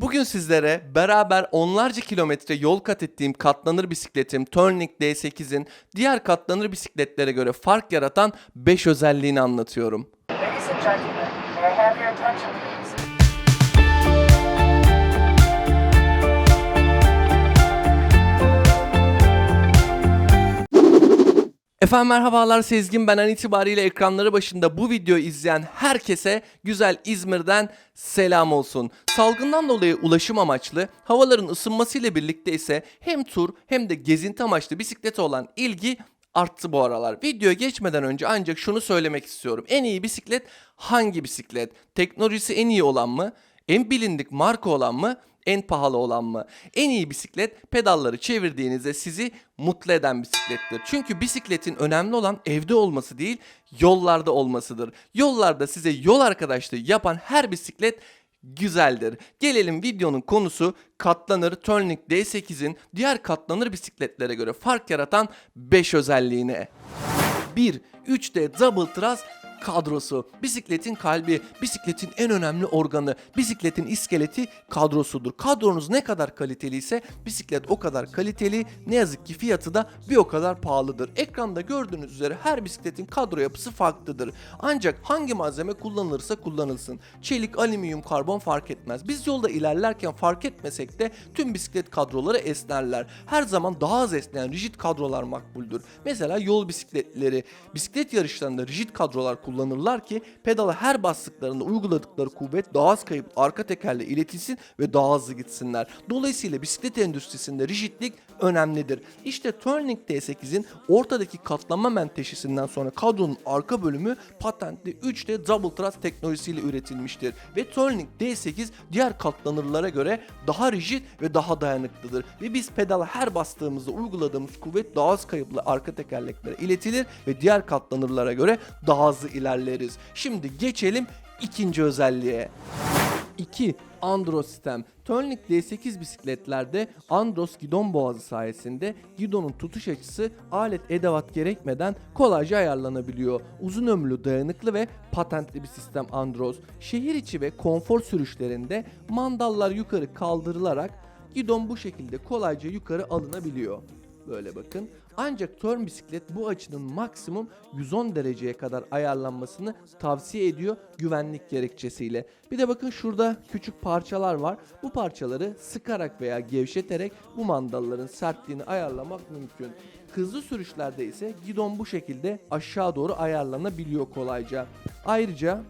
Bugün sizlere beraber onlarca kilometre yol kat ettiğim katlanır bisikletim Turnlink D8'in diğer katlanır bisikletlere göre fark yaratan 5 özelliğini anlatıyorum. Ladies and gentlemen, Efendim merhabalar Sezgin ben an itibariyle ekranları başında bu videoyu izleyen herkese güzel İzmir'den selam olsun. Salgından dolayı ulaşım amaçlı havaların ısınmasıyla birlikte ise hem tur hem de gezinti amaçlı bisiklete olan ilgi arttı bu aralar. Videoya geçmeden önce ancak şunu söylemek istiyorum. En iyi bisiklet hangi bisiklet? Teknolojisi en iyi olan mı? En bilindik marka olan mı? En pahalı olan mı? En iyi bisiklet pedalları çevirdiğinizde sizi mutlu eden bisiklettir. Çünkü bisikletin önemli olan evde olması değil, yollarda olmasıdır. Yollarda size yol arkadaşlığı yapan her bisiklet güzeldir. Gelelim videonun konusu katlanır Turnlink D8'in diğer katlanır bisikletlere göre fark yaratan 5 özelliğine. 1. 3D Double Truss kadrosu. Bisikletin kalbi, bisikletin en önemli organı, bisikletin iskeleti kadrosudur. Kadronuz ne kadar kaliteliyse bisiklet o kadar kaliteli. Ne yazık ki fiyatı da bir o kadar pahalıdır. Ekranda gördüğünüz üzere her bisikletin kadro yapısı farklıdır. Ancak hangi malzeme kullanılırsa kullanılsın. Çelik, alüminyum, karbon fark etmez. Biz yolda ilerlerken fark etmesek de tüm bisiklet kadroları esnerler. Her zaman daha az esneyen rigid kadrolar makbuldür. Mesela yol bisikletleri, bisiklet yarışlarında rigid kadrolar kullanırlar ki pedala her bastıklarında uyguladıkları kuvvet daha az kayıp arka tekerle iletilsin ve daha hızlı gitsinler. Dolayısıyla bisiklet endüstrisinde rigidlik önemlidir. İşte Turnlink D8'in ortadaki katlama menteşesinden sonra kadronun arka bölümü patentli 3D Double Truss teknolojisiyle üretilmiştir. Ve Turnlink D8 diğer katlanırlara göre daha rigid ve daha dayanıklıdır. Ve biz pedala her bastığımızda uyguladığımız kuvvet daha az kayıplı arka tekerleklere iletilir ve diğer katlanırlara göre daha hızlı ilerleriz. Şimdi geçelim ikinci özelliğe. 2. Andros sistem. Turnlink D8 bisikletlerde Andros gidon boğazı sayesinde gidonun tutuş açısı alet edevat gerekmeden kolayca ayarlanabiliyor. Uzun ömürlü, dayanıklı ve patentli bir sistem Andros. Şehir içi ve konfor sürüşlerinde mandallar yukarı kaldırılarak gidon bu şekilde kolayca yukarı alınabiliyor. Böyle bakın. Ancak Turn bisiklet bu açının maksimum 110 dereceye kadar ayarlanmasını tavsiye ediyor güvenlik gerekçesiyle. Bir de bakın şurada küçük parçalar var. Bu parçaları sıkarak veya gevşeterek bu mandalların sertliğini ayarlamak mümkün. Hızlı sürüşlerde ise gidon bu şekilde aşağı doğru ayarlanabiliyor kolayca. Ayrıca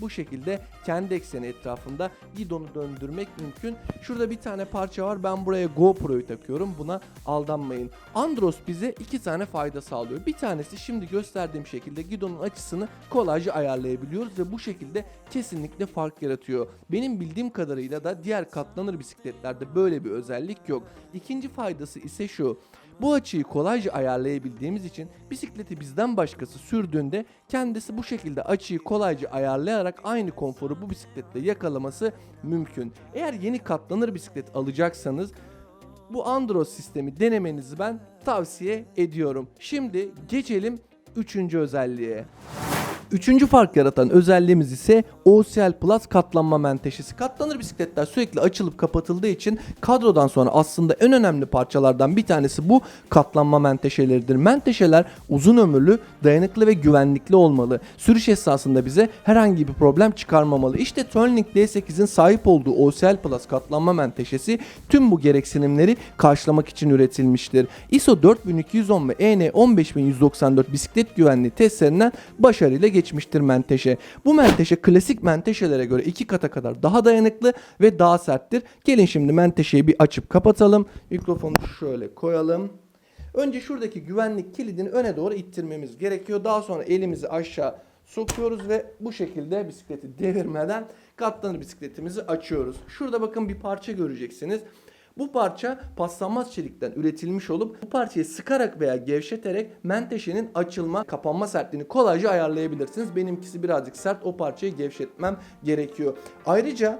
bu şekilde kendi ekseni etrafında gidonu döndürmek mümkün. Şurada bir tane parça var. Ben buraya GoPro'yu takıyorum. Buna aldanmayın. Andros bize iki tane fayda sağlıyor. Bir tanesi şimdi gösterdiğim şekilde gidonun açısını kolayca ayarlayabiliyoruz ve bu şekilde kesinlikle fark yaratıyor. Benim bildiğim kadarıyla da diğer katlanır bisikletlerde böyle bir özellik yok. İkinci faydası ise şu. Bu açıyı kolayca ayarlayabildiğimiz için bisikleti bizden başkası sürdüğünde kendisi bu şekilde açıyı kolayca ayarlayarak aynı konforu bu bisikletle yakalaması mümkün. Eğer yeni katlanır bisiklet alacaksanız bu Andros sistemi denemenizi ben tavsiye ediyorum. Şimdi geçelim üçüncü özelliğe. Üçüncü fark yaratan özelliğimiz ise OCL Plus katlanma menteşesi. Katlanır bisikletler sürekli açılıp kapatıldığı için kadrodan sonra aslında en önemli parçalardan bir tanesi bu katlanma menteşeleridir. Menteşeler uzun ömürlü, dayanıklı ve güvenlikli olmalı. Sürüş esnasında bize herhangi bir problem çıkarmamalı. İşte Turnlink D8'in sahip olduğu OCL Plus katlanma menteşesi tüm bu gereksinimleri karşılamak için üretilmiştir. ISO 4210 ve E EN 15194 bisiklet güvenliği testlerinden başarıyla geçmiştir menteşe. Bu menteşe klasik menteşelere göre iki kata kadar daha dayanıklı ve daha serttir. Gelin şimdi menteşeyi bir açıp kapatalım. Mikrofonu şöyle koyalım. Önce şuradaki güvenlik kilidini öne doğru ittirmemiz gerekiyor. Daha sonra elimizi aşağı sokuyoruz ve bu şekilde bisikleti devirmeden katlanır bisikletimizi açıyoruz. Şurada bakın bir parça göreceksiniz. Bu parça paslanmaz çelikten üretilmiş olup bu parçayı sıkarak veya gevşeterek menteşenin açılma, kapanma sertliğini kolayca ayarlayabilirsiniz. Benimkisi birazcık sert. O parçayı gevşetmem gerekiyor. Ayrıca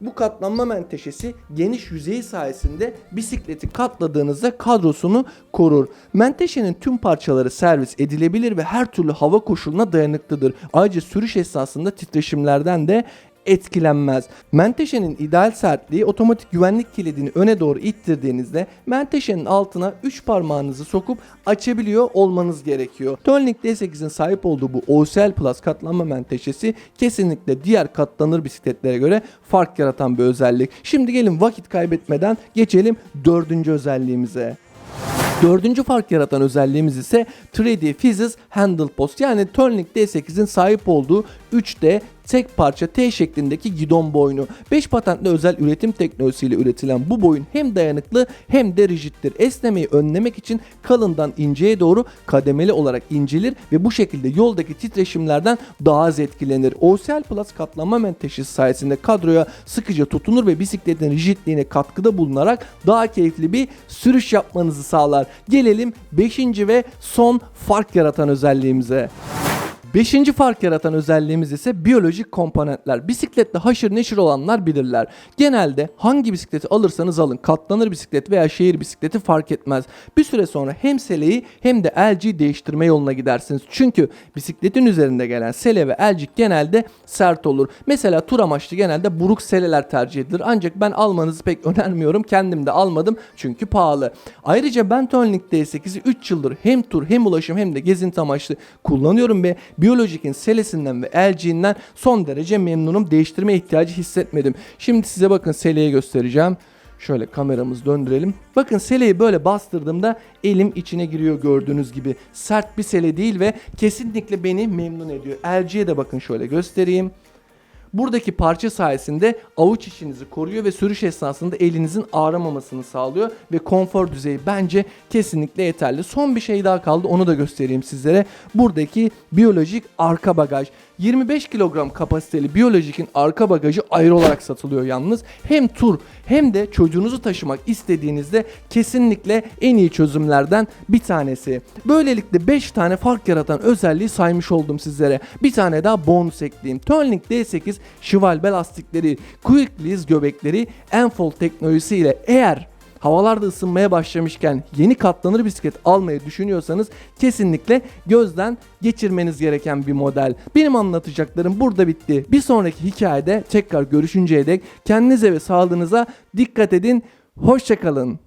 bu katlanma menteşesi geniş yüzeyi sayesinde bisikleti katladığınızda kadrosunu korur. Menteşenin tüm parçaları servis edilebilir ve her türlü hava koşuluna dayanıklıdır. Ayrıca sürüş esnasında titreşimlerden de etkilenmez. Menteşenin ideal sertliği otomatik güvenlik kilidini öne doğru ittirdiğinizde menteşenin altına 3 parmağınızı sokup açabiliyor olmanız gerekiyor. Turnlink D8'in sahip olduğu bu OCL Plus katlanma menteşesi kesinlikle diğer katlanır bisikletlere göre fark yaratan bir özellik. Şimdi gelin vakit kaybetmeden geçelim dördüncü özelliğimize. Dördüncü fark yaratan özelliğimiz ise 3D Physics Handle Post yani Turnlink D8'in sahip olduğu 3D tek parça T şeklindeki gidon boynu. 5 patentli özel üretim teknolojisiyle üretilen bu boyun hem dayanıklı hem de rigiddir. Esnemeyi önlemek için kalından inceye doğru kademeli olarak incelir ve bu şekilde yoldaki titreşimlerden daha az etkilenir. OCL Plus katlama menteşesi sayesinde kadroya sıkıca tutunur ve bisikletin rigidliğine katkıda bulunarak daha keyifli bir sürüş yapmanızı sağlar. Gelelim 5. ve son fark yaratan özelliğimize. Beşinci fark yaratan özelliğimiz ise biyolojik komponentler. Bisikletle haşır neşir olanlar bilirler. Genelde hangi bisikleti alırsanız alın katlanır bisiklet veya şehir bisikleti fark etmez. Bir süre sonra hem seleyi hem de elciyi değiştirme yoluna gidersiniz. Çünkü bisikletin üzerinde gelen sele ve elcik genelde sert olur. Mesela tur amaçlı genelde buruk seleler tercih edilir. Ancak ben almanızı pek önermiyorum. Kendim de almadım çünkü pahalı. Ayrıca ben Turnlink D8'i 3 yıldır hem tur hem ulaşım hem de gezinti amaçlı kullanıyorum ve Biyolojik'in selesinden ve elciğinden son derece memnunum. Değiştirme ihtiyacı hissetmedim. Şimdi size bakın seleyi göstereceğim. Şöyle kameramızı döndürelim. Bakın seleyi böyle bastırdığımda elim içine giriyor gördüğünüz gibi. Sert bir sele değil ve kesinlikle beni memnun ediyor. Elciye de bakın şöyle göstereyim. Buradaki parça sayesinde avuç içinizi koruyor ve sürüş esnasında elinizin ağrımamasını sağlıyor ve konfor düzeyi bence kesinlikle yeterli. Son bir şey daha kaldı onu da göstereyim sizlere. Buradaki biyolojik arka bagaj. 25 kilogram kapasiteli biyolojikin arka bagajı ayrı olarak satılıyor yalnız. Hem tur hem de çocuğunuzu taşımak istediğinizde kesinlikle en iyi çözümlerden bir tanesi. Böylelikle 5 tane fark yaratan özelliği saymış oldum sizlere. Bir tane daha bonus ekleyeyim. Turnlink D8 şivalbe lastikleri, quick release göbekleri, Enfold teknolojisiyle eğer havalarda ısınmaya başlamışken yeni katlanır bisiklet almayı düşünüyorsanız kesinlikle gözden geçirmeniz gereken bir model. Benim anlatacaklarım burada bitti. Bir sonraki hikayede tekrar görüşünceye dek kendinize ve sağlığınıza dikkat edin. Hoşçakalın.